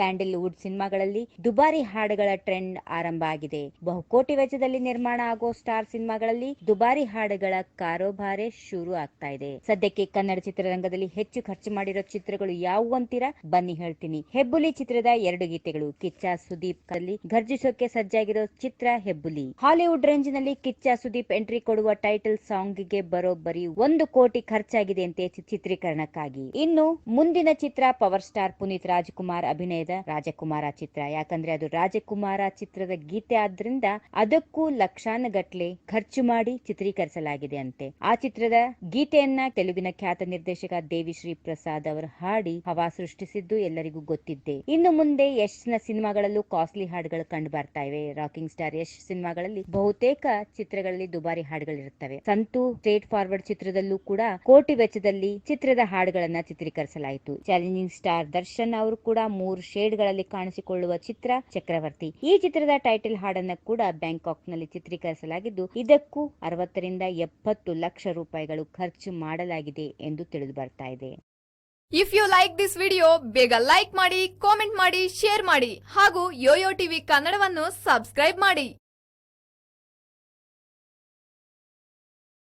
Sandalwood ಸಿನಿಮಾಗಳಲ್ಲಿ ದುಬಾರಿ ಹಾಡುಗಳ ಟ್ರೆಂಡ್ ಆರಂಭ ಆಗಿದೆ. ಬಹುಕೋಟಿ ವೆಚ್ಚದಲ್ಲಿ ನಿರ್ಮಾಣ ಆಗೋ ಸ್ಟಾರ್ ಸಿನಿಮಾಗಳಲ್ಲಿ ದುಬಾರಿ ಹಾಡುಗಳ ಕಾರೋಬಾರೆ ಶುರು ಆಗ್ತಾ ಇದೆ. ಸದ್ಯಕ್ಕೆ ಕನ್ನಡ ಚಿತ್ರರಂಗದಲ್ಲಿ ಹೆಚ್ಚು ಖರ್ಚು ಮಾಡಿರೋ ಚಿತ್ರಗಳು ಯಾವುವು ಅಂತೀರಾ? ಬನ್ನಿ ಹೇಳ್ತೀನಿ. ಹೆಬ್ಬುಲಿ ಚಿತ್ರದ ಎರಡು ಗೀತೆಗಳು, ಕಿಚ್ಚ ಸುದೀಪ್ ಅಲ್ಲಿ ಘರ್ಜಿಸೋಕೆ ಸಜ್ಜಾಗಿರೋ ಚಿತ್ರ ಹೆಬ್ಬುಲಿ. ಹಾಲಿವುಡ್ ರೇಂಜ್ನಲ್ಲಿ ಕಿಚ್ಚ ಸುದೀಪ್ ಎಂಟ್ರಿ ಕೊಡುವ ಟೈಟಲ್ ಸಾಂಗ್ಗೆ ಬರೋಬ್ಬರಿ ಒಂದು ಕೋಟಿ ಖರ್ಚಾಗಿದೆ ಅಂತೆ ಚಿತ್ರೀಕರಣಕ್ಕಾಗಿ. ಇನ್ನು ಮುಂದಿನ ಚಿತ್ರ ಪವರ್ ಸ್ಟಾರ್ ಪುನೀತ್ ರಾಜ್ಕುಮಾರ್ ಅಭಿನಯದ ರಾಜಕುಮಾರ ಚಿತ್ರ. ಯಾಕಂದ್ರೆ ಅದು ರಾಜಕುಮಾರ ಚಿತ್ರದ ಗೀತೆ ಆದ್ರಿಂದ ಅದಕ್ಕೂ ಲಕ್ಷಾನುಗಟ್ಲೆ ಖರ್ಚು ಮಾಡಿ ಚಿತ್ರೀಕರಿಸಲಾಗಿದೆ ಅಂತೆ. ಆ ಚಿತ್ರದ ಗೀತೆಯನ್ನ ತೆಲುಗಿನ ಖ್ಯಾತ ನಿರ್ದೇಶಕ ದೇವಿಶ್ರೀ ಪ್ರಸಾದ್ ಅವರು ಹಾಡಿ ಹವಾ ಸೃಷ್ಟಿಸಿದ್ದು ಎಲ್ಲರಿಗೂ ಗೊತ್ತಿದ್ದೆ. ಇನ್ನು ಮುಂದೆ ಯಶ್ನ ಸಿನಿಮಾಗಳಲ್ಲೂ ಕಾಸ್ಟ್ಲಿ ಹಾಡುಗಳು ಕಂಡು ಬರ್ತಾ ಇವೆ. ರಾಕಿಂಗ್ ಸ್ಟಾರ್ ಯಶ್ ಸಿನಿಮಾಗಳಲ್ಲಿ ಬಹುತೇಕ ಚಿತ್ರಗಳಲ್ಲಿ ದುಬಾರಿ ಹಾಡುಗಳಿರುತ್ತವೆ. ಸಂತು ಸ್ಟ್ರೇಟ್ ಫಾರ್ವರ್ಡ್ ಚಿತ್ರದಲ್ಲೂ ಕೂಡ ಕೋಟಿ ವೆಚ್ಚದಲ್ಲಿ ಚಿತ್ರದ ಹಾಡುಗಳನ್ನ ಚಿತ್ರೀಕರಿಸಲಾಯಿತು. ಚಾಲೆಂಜಿಂಗ್ ಸ್ಟಾರ್ ದರ್ಶನ್ ಅವರು ಕೂಡ ಮೂರು ಶೇಡ್ಗಳಲ್ಲಿ ಕಾಣಿಸಿಕೊಳ್ಳುವ ಚಿತ್ರ ಚಕ್ರವರ್ತಿ. ಈ ಚಿತ್ರದ ಟೈಟಲ್ ಹಾಡನ್ನ ಕೂಡ ಬ್ಯಾಂಕಾಕ್ನಲ್ಲಿ ಚಿತ್ರೀಕರಿಸಲಾಗಿದ್ದು, ಇದಕ್ಕೂ ಅರವತ್ತರಿಂದ ಎಪ್ಪತ್ತು ಲಕ್ಷ ರೂಪಾಯಿಗಳು ಖರ್ಚು ಮಾಡಲಾಗಿದೆ ಎಂದು ತಿಳಿದು ಬರ್ತಾ ಇದೆ. If you like this video ಬೇಗ ಲೈಕ್ ಮಾಡಿ ಕಾಮೆಂಟ್ ಮಾಡಿ ಶೇರ್ ಮಾಡಿ ಹಾಗೂ ಯೋಯೋ ಟಿವಿ ಕನ್ನಡವನ್ನು ಸಬ್ಸ್ಕ್ರೈಬ್ ಮಾಡಿ.